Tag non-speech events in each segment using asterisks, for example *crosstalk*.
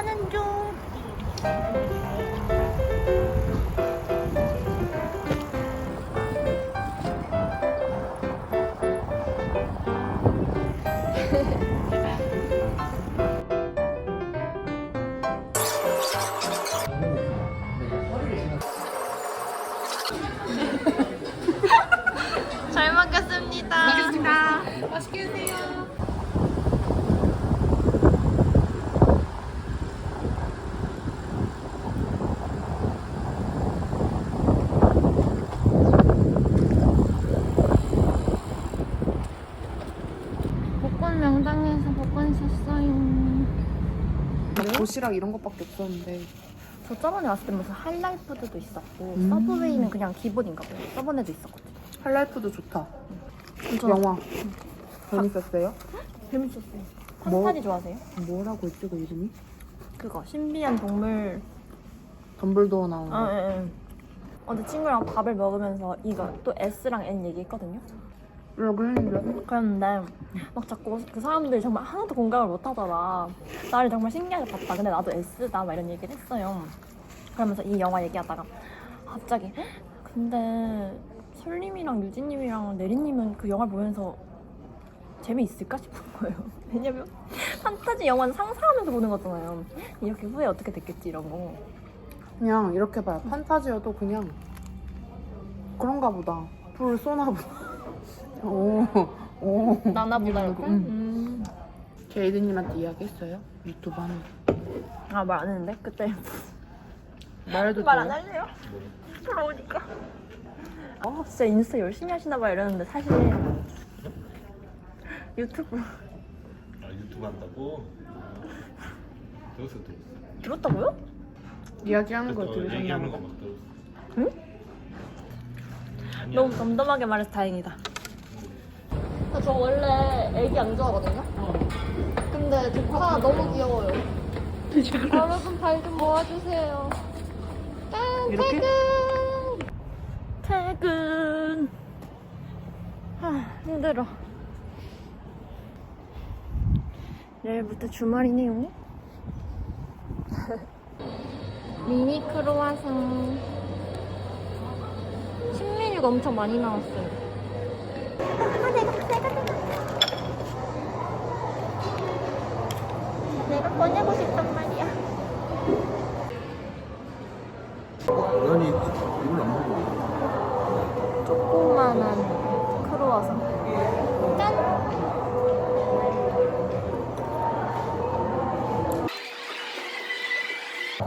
가는 중. *laughs* 잘 먹겠습니다. 먹겠습니다. 맛있게 드세요. 복권 명당에서 복권 샀어요. 도시락 이런 것밖에 없었는데 저 저번에 왔을 때 무슨 할랄푸드도 있었고 음. 서브웨이는 그냥 기본인가 봐요. 저번에도 있었거든요. 할라이프도 좋다. 저 영화 재밌었어요? 재밌었어요. 뭐? 판타지 좋아하세요? 뭐라고 했지 그 이름이? 그거 신비한 동물. 덤블도어 나오는 아, 거. 예, 예. 어제 친구랑 밥을 먹으면서 이거 또 S랑 N 얘기했거든요. 그런데 막 자꾸 그 사람들이 정말 하나도 공감을 못 하더라. 나를 정말 신기하게 봤다. 근데 나도 S다. 막 이런 얘기를 했어요. 그러면서 이 영화 얘기하다가 갑자기 "헉, 근데 설님이랑 유진님이랑 내리님은 그 영화 를 보면서 재미있을까 싶은 거예요. *laughs* 왜냐면 판타지 영화는 상상하면서 보는 거잖아요. 이렇게 후회 어떻게 됐겠지 이런 거. 그냥 이렇게 봐요. 판타지여도 그냥 그런가 보다. 불 쏘나 보다. 오, 오. 나나보다 이렇게. 응. 음. 제이드님한테 이야기했어요? 유튜브 하는 거. 아말 안 했는데 그때 말해도 말 안 돼요? 할래요? 부러우니까. 어, 진짜 인스타 열심히 하시나 봐 이러는데 사실 유튜브 아 유튜브 한다고? 들었어 들었어 들었다고요? 이야기하는 걸 그래서 들으셨나 얘기하는 보다. 거막 들었어 응? 아니야. 너무 덤덤하게 말해서 다행이다. 저 원래 애기 안 좋아하거든요. 근데 조카 너무 귀여워요. 여러분 발 좀 모아주세요. 짠, 이렇게? 퇴근. 퇴근. 아 힘들어. 내일부터 주말이네요. *laughs* 미니 크로와상. 신메뉴가 엄청 많이 나왔어요.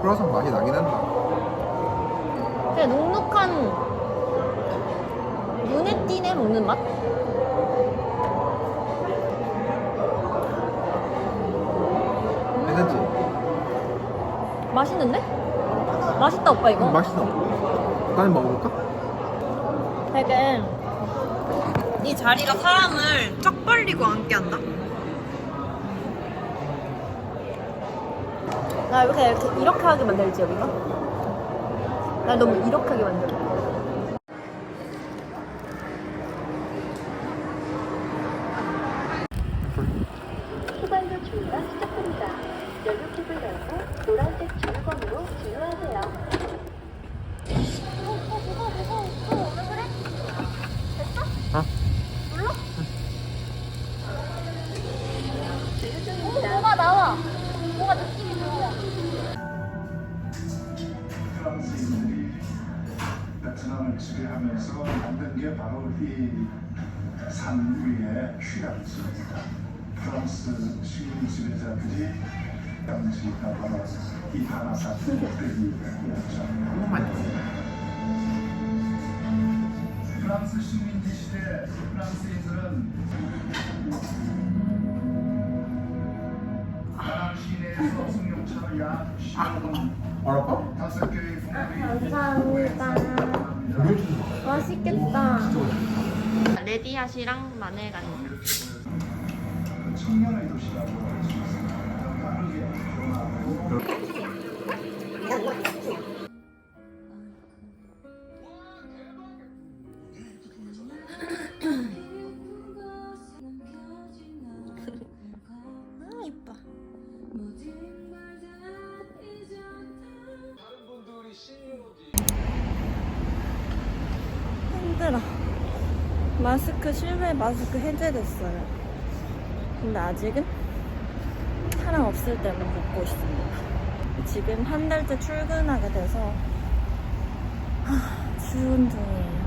크로아상 많이 나긴 한다 그냥 눅눅한 눈에 띄네 먹는 맛? 괜찮지? 맛있는데? 맛있다 오빠 이거. 맛있어 다른 먹어볼까? 되게 이 자리가 사람을 쫙 벌리고 앉게 한다. 나 이렇게 이렇게, 이렇게 하게 만들지 여기가? 나 너무 이렇게 하게 만들어. 위에 휴양지입니다. 프랑스 식민 지배자들이 휴양지가 바로 이 하나산 꼭대기였죠. 너무 맛있어. 프랑스 식민지 시대 프랑스인들은 다낭 시내에서 승용차를 약 10여 알아봐? 다섯 개의 fun들이 감사합니다. 맛있겠다. 레디아시랑 마늘 간장. 아 이뻐. 힘들어. 마스크 실외 마스크 해제됐어요. 근데 아직은 사람 없을 때만 벗고 있습니다. 지금 한 달째 출근하게 돼서 하, 출근 중이에요.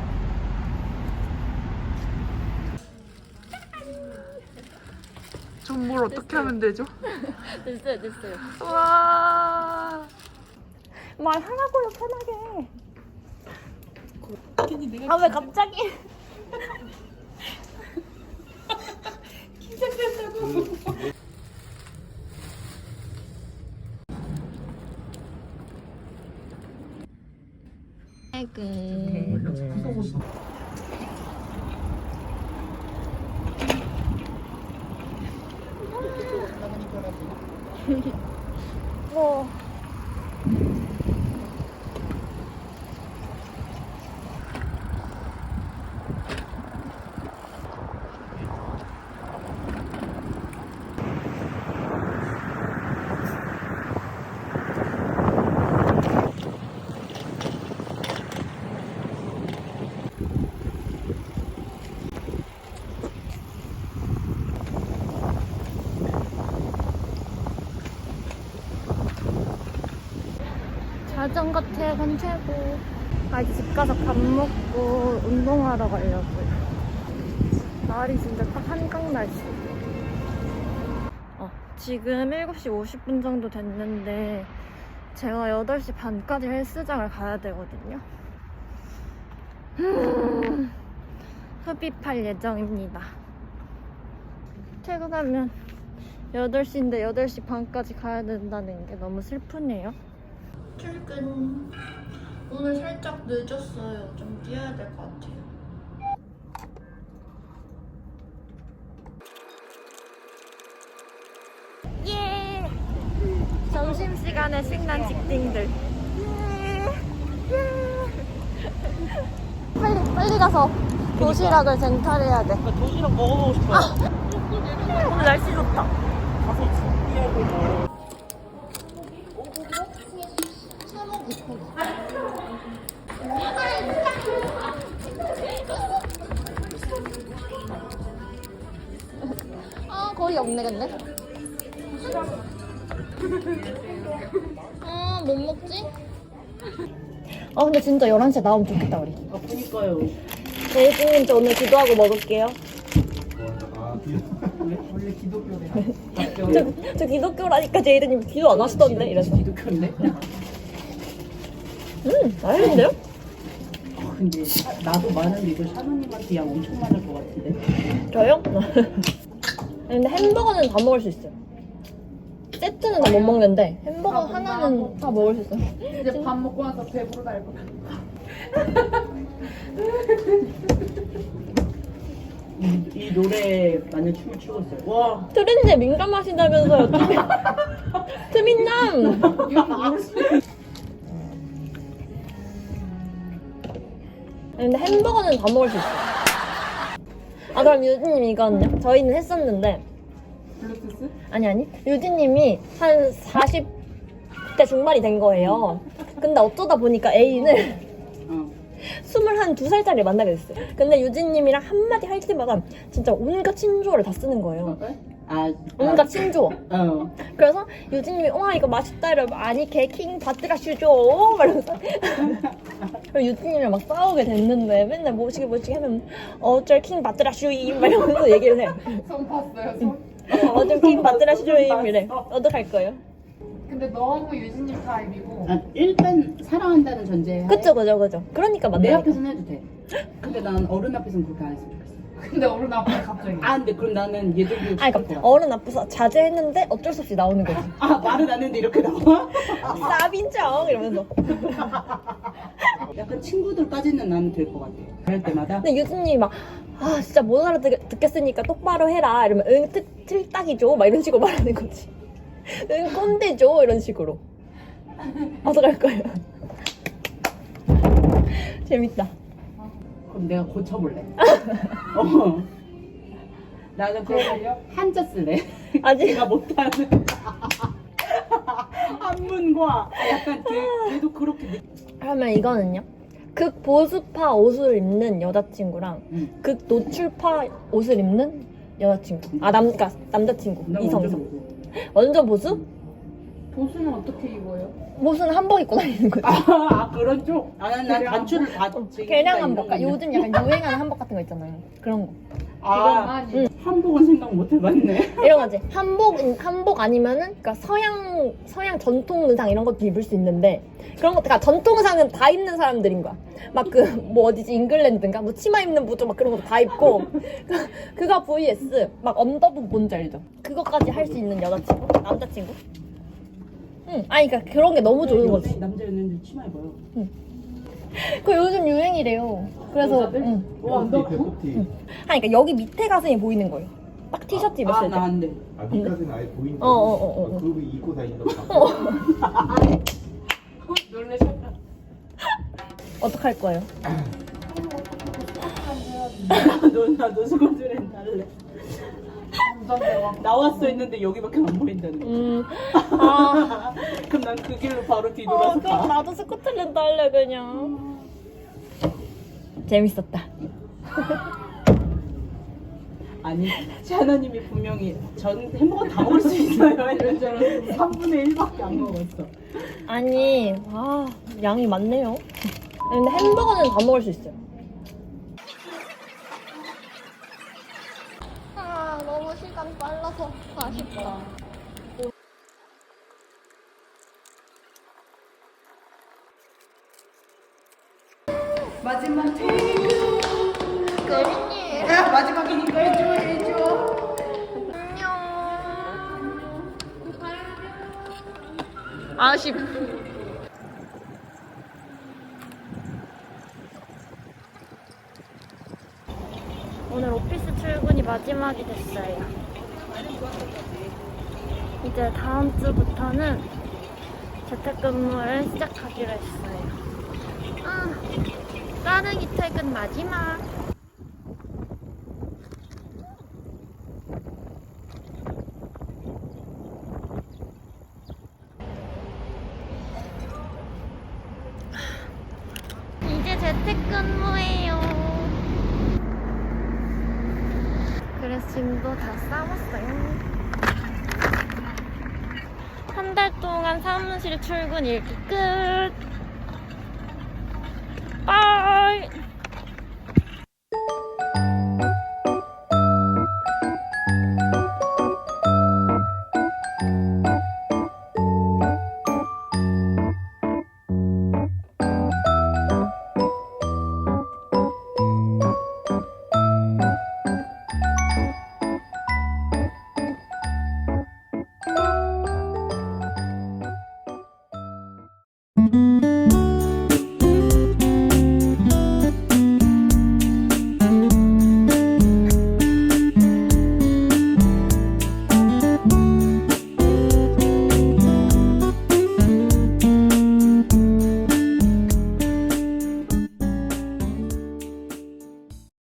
정보를 어떻게 하면 되죠? *laughs* 됐어요, 됐어요. 와. 말하라고요, 편하게. 아, 왜 갑자기? 어. 자전거 태건 최고. 아, 이제 집 가서 밥 먹고 운동하러 가려고요. 날이 진짜 딱 한강 날씨. 어, 지금 7시 50분 정도 됐는데, 제가 8시 반까지 헬스장을 가야 되거든요. 음, 흡입할 예정입니다. 퇴근하면 8시인데 8시 반까지 가야 된다는 게 너무 슬프네요. 출근. 오늘 살짝 늦었어요. 좀 뛰어야 될 것 같아요. 예! 점심시간에 신난 직딩들. 예! 예! 빨리, 빨리 가서 도시락을 쟁탈해야 돼. 도시락 먹어보고 싶어요. 오늘 날씨 좋다. 아 거의 없네 근데. 아 못 먹지? 아 근데 진짜 11시에 나오면 좋겠다 우리. 아, 그니까요. 제이님 저 오늘 기도하고 먹을게요. 원래. 저, 저 기독교라니까 제이드님 기도 안 하시던데 이래서. 기독교인데? 음 맛있는데요? 아, 근데 사- 나도 많은데 이거 샤노님한테 양 엄청 많을 것 같은데. 저요? *laughs* 근데 햄버거는 다 먹을 수 있어요. 세트는 다 못 먹는데 햄버거 하나는 다 먹을 수 있어요. 이제 밥 먹고 나서 배부르다 할 거. 이, 이 노래 많이 춤을 추고 있어요. 와. 트렌드에 민감하시다면서요. 트민남! 근데 햄버거는 다 먹을 수 있어요. 아 그럼 유진님 이거는요? 저희는 했었는데 블루투스? 아니 아니 유진님이 한 40대 중반이 된 거예요. 근데 어쩌다 보니까 애인을 어. 22살짜리 만나게 됐어요. 근데 유진님이랑 한마디 할 때마다 진짜 온갖 친조어를 다 쓰는 거예요. 아. 온갖 친조어. 어. 그래서 유진님이 와 이거 맛있다 이러면 아니 개킹 받드라 슈죠 말면서 그리고 유진님이랑 막 싸우게 됐는데 맨날 뭐시기 뭐시기 하면 어쩔 킹 받드라 슈임 막 이러면서 얘기를 해 손 봤어요, 손. 어쩔 킹 받드라 슈임 이래 어떡할 거예요? 근데 너무 유진님 타입이고. 아, 일단 사랑한다는 전제에. 그쵸 그죠 그죠 그러니까 내 만나니까 앞에서는 해도 돼. 근데 난 어른 앞에서는 그렇게 안 했으면 좋겠어. 근데 어른 앞에 갑자기. 아, 근데 그럼 나는 얘들도 아니 그러니까. 어른 앞에서 자제했는데 어쩔 수 없이 나오는 거지 아, 말은 안 했는데 이렇게 나와? 쌉인정 이러면서 약간 친구들까지는 나는 될 것 같아. 그럴 때마다. 근데 유진님이 막, 아, 진짜 못 알아듣겠으니까 똑바로 해라. 이러면, 응, 틀, 틀딱이죠? 막 이런 식으로 말하는 거지. 응, 꼰대죠? 이런 식으로. 어떡할 거예요? 재밌다. 그럼 내가 고쳐볼래. *laughs* 어. 나는 그 한자 쓸래. 아직, 내가 못하는 *laughs* 한문과 약간 걔, 걔도 그렇게 느- 그러면 이거는요? 극 보수파 옷을 입는 여자친구랑 응. 극 노출파 옷을 입는 여자친구. 아, 남, 그니까 남자친구. 나 이성, 완전 이성. 보고. 완전 보수? 보수는 어떻게 입어요? 옷은 한복 입고 다니는 거지. 아 그런 쪽? 아 난 난 단추를 다 개량 한복. 그러니까 요즘 약간 유행하는 한복 같은 거 있잖아요. 그런 거. 아 그것만 한복은 생각 못 해봤네. *laughs* 이런 거지. 한복, 한복 아니면은, 그니까 서양, 서양 전통 의상 이런 것도 입을 수 있는데, 그런 것, 그니까 전통 의상은 다 입는 사람들인 거야. 막 그, 뭐 어디지, 잉글랜드인가? 뭐 치마 입는 부조 막 그런 것도 다 입고, *laughs* 그- 그가 vs, 막 언더북 뭔지 알죠? 그것까지 할 수 있는 여자친구? 남자친구? 응. 아니, 그니까 그런 게 너무 좋은 거지. 남자 연예인들 치마 입어요. 그 요즘 유행이래요. 그래서, 여자들? 응. 와, 너 배꼽티. 아니, 그니까 여기 밑에 가슴이 보이는 거예요. 딱 티셔츠 입었을 때. 아나 안 돼. 아 밑까지는 아예 보인다. 어, 어, 어, 어. 그거 입고 다닌다고. 봐. 놀라셨다. 어떡할 거예요? 너 나도 스코틀 나왔어 했는데 여기밖에 안 보인다는 거. 음, *laughs* 아. 그럼 난 그 길로 바로 어, 뒤돌아서 그럼 가. 나도 스코틀랜드 할래 그냥. 재밌었다. *laughs* 아니 하나님이 분명히 전 햄버거 다 먹을 수 있어요. 이런 줄 알았는데 3분의 1밖에 안 먹었어. 아니, 아 양이 많네요. 근데 햄버거는 다 먹을 수 있어요. 아 너무 빨라서 아쉽다. 마지막 그린이 마지막이니까 해줘 해줘. 안녕. 아쉽. 오늘 오피스 출근이 마지막이 됐어요. 이제 다음 주부터는 재택근무를 시작하기로 했어요. 아, 빠르기 퇴근 마지막. 이제 재택근무예요. 그래서 짐도 다 싸웠어요. 한 달 동안 사무실 출근 일기 끝. 빠이.